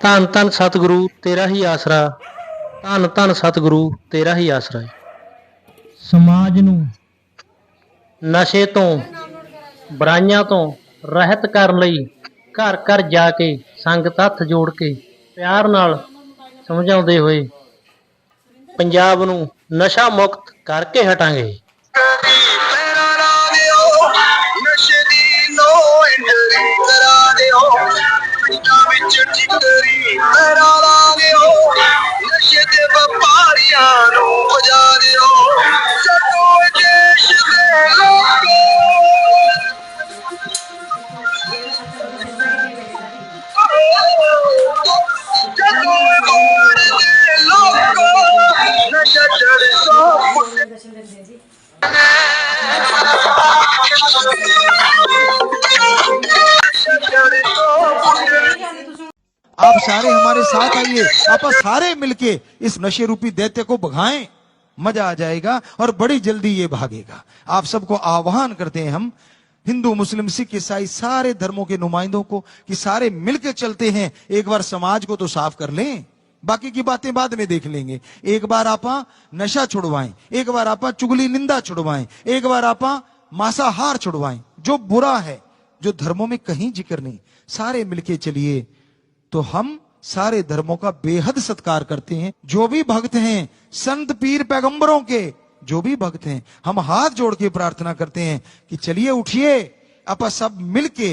ਧੰਨ ਧੰਨ ਸਤਿਗੁਰੂ ਤੇਰਾ ਹੀ ਆਸਰਾ। ਧੰਨ ਧੰਨ ਸਤਿਗੁਰੂ ਤੇਰਾ ਹੀ ਆਸਰਾ ਹੈ। ਸਮਾਜ ਨੂੰ ਨਸ਼ੇ ਤੋਂ ਬੁਰਾਈਆਂ ਤੋਂ ਰਹਿਤ ਕਰਨ ਲਈ ਘਰ ਘਰ ਜਾ ਕੇ ਸੰਗਤ ਹੱਥ ਜੋੜ ਕੇ ਪਿਆਰ ਨਾਲ ਸਮਝਾਉਂਦੇ ਹੋਏ ਪੰਜਾਬ ਨੂੰ ਨਸ਼ਾ ਮੁਕਤ ਕਰਕੇ ਹਟਾਂਗੇ। ਪਿੰਡਾਂ ਵਿੱਚ ਠਿਕਰੀ ਪੈਰਾਂ ਲਾ ਦਿਓ ਨਸ਼ੇ ਦੇ ਵਪਾਰੀਆਂ ਨੂੰ ਵਜਾ ਦਿਓ ਜਦੋਂ ਇਹ ਦੇਸ਼ ਦੇ ਲੋਕੋ ਜਦੋਂ ਇਹ ਮੋੜ ਦੇ ਲੋਕੋ ਨਸ਼ਾ ਚੜ ਸੋ आप सारे हमारे साथ आइए। आप सारे मिलके इस नशे रूपी दैत्य को भगाएँ। मज़ा आ जाएगा और बड़ी जल्दी ये भागेगा। आप सबको आह्वान करते हैं हम, हिंदू, मुस्लिम, सिख, ईसाई, सारे धर्मों के नुमाइंदों को कि सारे मिलके चलते हैं। एक बार समाज को तो साफ़ कर लें। बाकी की बातें बाद में देख लेंगे। एक बार आपा नशा छुड़वाएँ। एक बार आपा चुगली निंदा छुड़वाएँ। एक बार आपा मांसाहार छुड़वाएँ। जो बुरा है, जो धर्मों में कहीं ज़िक्र नहीं, सारे मिलके चलिए। तो हम सारे धर्मों का बेहद सत्कार करते हैं। जो भी भक्त हैं, संत, पीर, पैगंबरों के, जो भी भक्त हैं, हम हाथ जोड़ के प्रार्थना करते हैं कि चलिए उठिए आप सब मिलके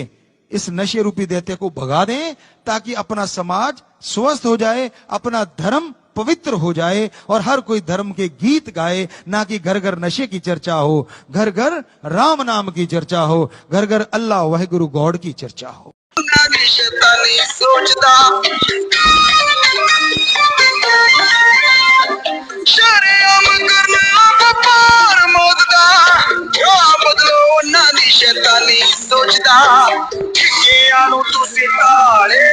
इस नशे रूपी दैत्य को भगा दें, ताकि अपना समाज स्वस्थ हो जाए, अपना धर्म पवित्र हो जाए, और हर कोई धर्म के गीत गाए, ना कि घर घर नशे की चर्चा हो घर घर राम नाम की चर्चा हो घर घर अल्लाह वह गुरु गॉड की चर्चा हो। ਉਹਨਾਂ ਦੀ ਸ਼ੈਤਾਨੀ ਸੋਚਦਾ ਸ਼ਰਮ ਕਰਨਾ ਵਪਾਰ ਮੌਤ ਦਾ ਕਿਆ ਬਦਲੋ ਉਹਨਾਂ ਦੀ ਸ਼ੈਤਾਨੀ ਸੋਚਦਾ ਠਿੱਕਿਆਂ ਨੂੰ ਤੁਸੀਂ ਤਾਲੇ